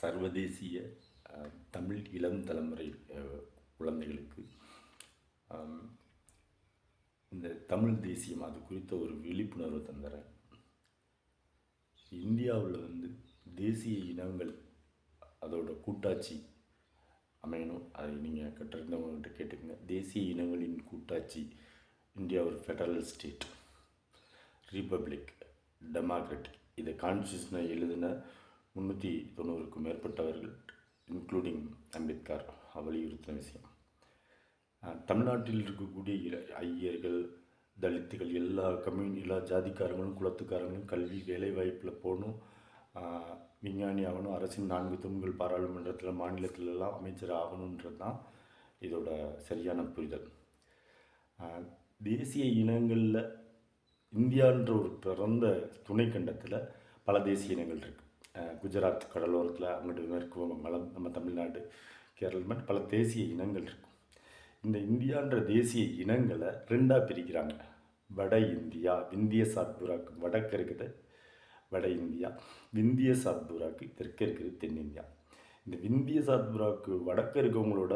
சர்வதேசிய தமிழ் இளம் தலைமுறை குழந்தைகளுக்கு இந்த தமிழ் தேசியம் அது குறித்த ஒரு விழிப்புணர்வு தந்துறேன். இந்தியாவில் வந்து தேசிய இனங்கள் அதோட கூட்டாட்சி அமையணும். அதை நீங்கள் கற்றிருந்தவங்கள்ட்ட கேட்டுக்கங்க. தேசிய இனங்களின் கூட்டாட்சி இந்தியா ஒரு ஃபெடரல் ஸ்டேட் ரிப்பப்ளிக் டெமோக்ராட்டிக் இதை கான்ஸ்டியூஷனை எழுதின முந்நூற்றி தொண்ணூறுக்கும் மேற்பட்டவர்கள் இன்க்ளூடிங் அம்பேத்கர் வலியுறுத்தின விஷயம். தமிழ்நாட்டில் இருக்கக்கூடிய ஐயர்கள் தலித்துகள் எல்லா கம்யூனி எல்லா ஜாதிக்காரங்களும் குலத்துக்காரங்களும் கல்வி வேலைவாய்ப்பில் போகணும். விஞ்ஞானி ஆகணும் அரசின் நான்கு தூண்கள் பாராளுமன்றத்தில் மாநிலத்திலெல்லாம் அமைச்சர் ஆகணுன்றது தான் இதோட சரியான புரிதல். தேசிய இனங்களில் இந்தியான்ற ஒரு பிறந்த துணைக்கண்டத்தில் பல தேசிய இனங்கள் இருக்குது குஜராத் கடலோரத்தில் அங்கிட்டு மேற்கு மலம் நம்ம தமிழ்நாடு கேரளம் மாதிரி பல தேசிய இனங்கள் இருக்கும். இந்த இந்தியான்ற தேசிய இனங்களை ரெண்டாக பிரிக்கிறாங்க. வட இந்தியா விந்திய சாத்புராக்கு வடக்கு இருக்குது வட இந்தியா விந்திய சாத்புராக்கு தெற்கு இருக்குது தென்னிந்தியா இந்த விந்திய சாத்புராக்கு வடக்கு இருக்கவங்களோட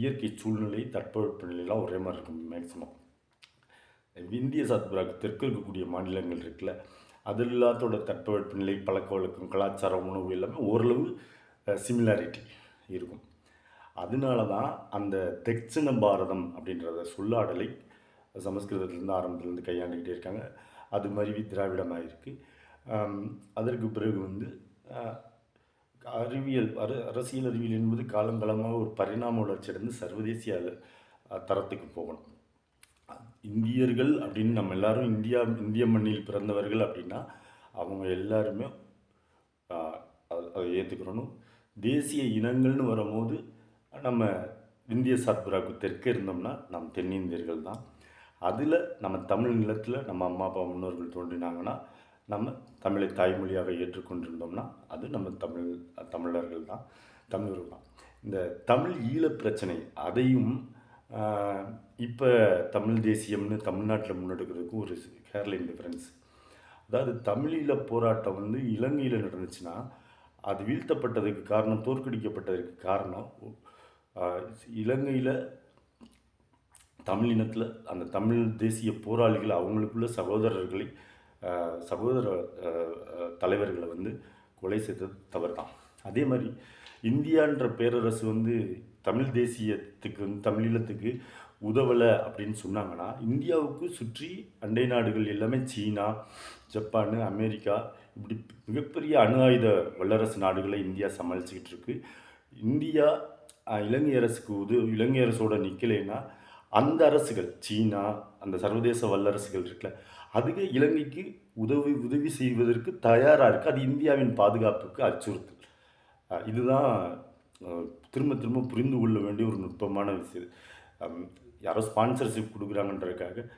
இயற்கை சூழ்நிலை தட்பவெப்பநிலையெல்லாம் ஒரே மாதிரி இருக்கும் மேக்சிமம் இந்திய சாத்புராக்கு தெற்கு இருக்கக்கூடிய மாநிலங்கள் இருக்குல்ல அது இல்லாதோட தட்பவெப்பநிலை பழக்க வழக்கம் கலாச்சாரம் உணவு எல்லாமே ஓரளவு சிமிலாரிட்டி இருக்கும். அதனால தான் அந்த தெற்சின பாரதம் அப்படின்றத சொல்லாடலை சமஸ்கிருதத்துலேருந்து ஆரம்பத்துலேருந்து கையாண்டுக்கிட்டே இருக்காங்க. அது மாதிரி திராவிடமாக இருக்குது அதற்கு பிறகு வந்து அறிவியல் அர அரசியல் அறிவியல் என்பது காலங்காலமாக ஒரு பரிணாம வளர்ச்சி அடைந்து சர்வதேசிய தரத்துக்கு போகணும். இந்தியர்கள் அப்படின்னு நம்ம எல்லாரும் இந்தியா இந்திய மண்ணில் பிறந்தவர்கள் அப்படின்னா அவங்க எல்லாருமே அது- அதை ஏற்றுக்கிறணும் தேசிய இனங்கள்னு வரும்போது நம்ம இந்திய சாத்புராவுக்கு தெற்கே இருந்தோம்னா நம் தென்னிந்தியர்கள் தான். அதில் நம்ம தமிழ் நிலத்தில் நம்ம அம்மா அப்பா முன்னோர்கள் தோன்றினாங்கன்னா நம்ம தமிழை தாய்மொழியாக ஏற்றுக்கொண்டிருந்தோம்னா அது நம்ம தமிழ் தமிழர்கள் தான் தமிழர்கள் தான். இந்த தமிழ் ஈழப் பிரச்சனை அதையும் இப்போ தமிழ் தேசியம்னு தமிழ்நாட்டில் முன்னெடுக்கிறதுக்கும் ஒரு ஹேர்லைன் டிஃப்ரென்ஸ் அதாவது தமிழீழ போராட்டம் வந்து இலங்கையில் நடந்துச்சுன்னா அது வீழ்த்தப்பட்டதுக்கு காரணம் தோற்கடிக்கப்பட்டதற்கு காரணம் இலங்கையில் தமிழினத்தில் அந்த தமிழ் தேசிய போராளிகள் அவங்களுக்குள்ள சகோதரர்களை சகோதர தலைவர்களை வந்து கொலை செய்தது தவறு தான் அதே மாதிரி இந்தியான்ற பேரரசு வந்து தமிழ் தேசியத்துக்கு வந்து தமிழீழத்துக்கு உதவலை அப்படின்னு சொன்னாங்கன்னா இந்தியாவுக்கு சுற்றி அண்டை நாடுகள் எல்லாமே சீனா ஜப்பான் அமெரிக்கா இப்படி மிகப்பெரிய அணு ஆயுத வல்லரசு நாடுகளை இந்தியா சமாளிச்சுக்கிட்டு இருக்கு. இந்தியா இலங்கை அரசுக்கு உது இலங்கை அரசோட நிற்கலைன்னா அந்த அரசுகள் சீனா அந்த சர்வதேச வல்லரசுகள் இருக்குல்ல அதுக்கு இலங்கைக்கு உதவி உதவி செய்வதற்கு தயாராக இருக்குது அது இந்தியாவின் பாதுகாப்புக்கு அச்சுறுத்தல். இதுதான் திரும்ப திரும்ப புரிந்து கொள்ள வேண்டிய ஒரு நுட்பமான விஷயம். யாரோ ஸ்பான்சர்ஷிப் கொடுக்குறாங்கன்றதுக்காக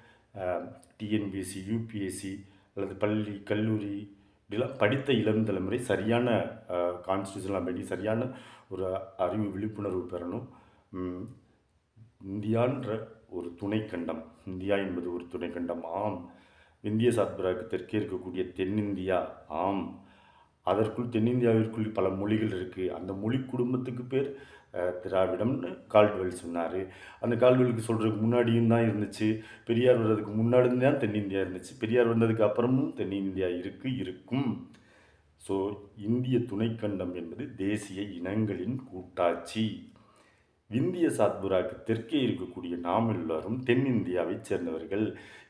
டிஎன்பிஎஸ்சி யூபிஎஸ்சி அல்லது பள்ளி கல்லூரி இப்படிலாம் படித்த இளம் தலைமுறை சரியான கான்ஸ்டியூஷன்லாம் படி சரியான ஒரு அறிவு விழிப்புணர்வு பெறணும். இந்தியான்ற ஒரு துணைக்கண்டம் இந்தியா என்பது ஒரு துணைக்கண்டம். ஆம் இந்திய சாத்புராக்கு தெற்கே இருக்கக்கூடிய தென்னிந்தியா. ஆம். அதற்குள் தென்னிந்தியாவிற்குள் பல மொழிகள் இருக்குது அந்த மொழி குடும்பத்துக்கு பேர் திராவிடம்னு கால்டுவெல் சொன்னார். அந்த கால்டுவெலுக்கு சொல்கிறதுக்கு முன்னாடியும் தான் இருந்துச்சு. பெரியார் வர்றதுக்கு முன்னாடி தான் தென்னிந்தியா இருந்துச்சு. பெரியார் வந்ததுக்கு அப்புறமும் தென்னிந்தியா இருக்குது இருக்கும். ஸோ இந்திய துணைக்கண்டம் என்பது தேசிய இனங்களின் கூட்டாட்சி. இந்திய சாத்புராக்கு தெற்கே இருக்கக்கூடிய நாம் எல்லாரும் தென்னிந்தியாவைச் சேர்ந்தவர்கள்.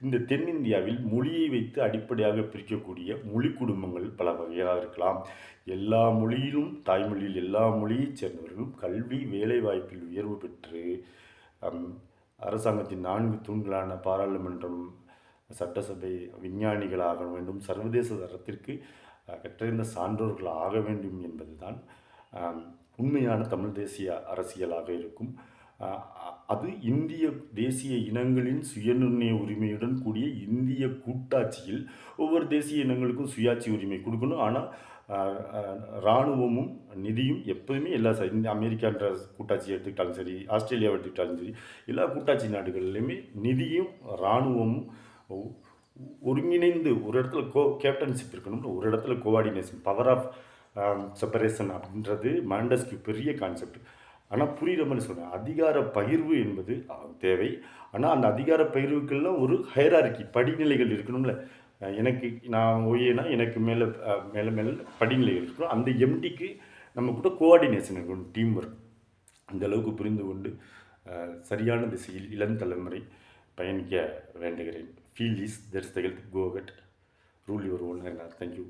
இந்த தென்னிந்தியாவில் மொழியை வைத்து அடிப்படையாக பிரிக்கக்கூடிய மொழி குடும்பங்கள் பல வகையாக இருக்கலாம். எல்லா மொழியிலும் தாய்மொழியில் எல்லா மொழியைச் சேர்ந்தவர்களும் கல்வி வேலைவாய்ப்பில் உயர்வு பெற்று அரசாங்கத்தின் நான்கு தூண்களான பாராளுமன்றம் சட்டசபை விஞ்ஞானிகள் ஆக வேண்டும் சர்வதேச தரத்திற்கு கற்றறிந்த சான்றோர்கள் ஆக வேண்டும் என்பதுதான் உண்மையான தமிழ் தேசிய அரசியலாக இருக்கும். அது இந்திய தேசிய இனங்களின் சுயநிர்ணய உரிமையுடன் கூடிய இந்திய கூட்டாட்சியில் ஒவ்வொரு தேசிய இனங்களுக்கும் சுயாட்சி உரிமை கொடுக்கணும். ஆனால் இராணுவமும் நிதியும் எப்போதுமே எல்லா ச- இந்த அமெரிக்கான்ற கூட்டாட்சி எடுத்துக்கிட்டாலும் சரி ஆஸ்திரேலியாவை எடுத்துக்கிட்டாலும் சரி எல்லா கூட்டாட்சி நாடுகள்லையுமே நிதியும் இராணுவமும் ஒருங்கிணைந்து ஒரு இடத்துல கோ கேப்டன்ஷிப் இருக்கணும் ஒரு இடத்துல கோஆர்டினேஷன் பவர் ஆஃப் செப்பரேஷன் அப்படின்றது மாண்டஸ்க்கு பெரிய கான்செப்ட் ஆனால் புரிகிற மாதிரி சொல்கிறேன் அதிகார பகிர்வு என்பது தேவை. ஆனால் அந்த அதிகார பகிர்வுக்கெல்லாம் ஒரு ஹைரார்கி படிநிலைகள் இருக்கணும்ல. எனக்கு நான் ஒய்யனா எனக்கு மேலே மேலே மேலே படிநிலைகள் இருக்கணும். அந்த எம்டிக்கு நம்ம கூட கோஆர்டினேஷன் இருக்கணும் டீம் ஒர்க் அந்தளவுக்கு புரிந்து கொண்டு சரியான திசையில் இளம் தலைமுறை பயணிக்க வேண்டுகிறேன். Feel is that's the health கோகட் rule your owner thank you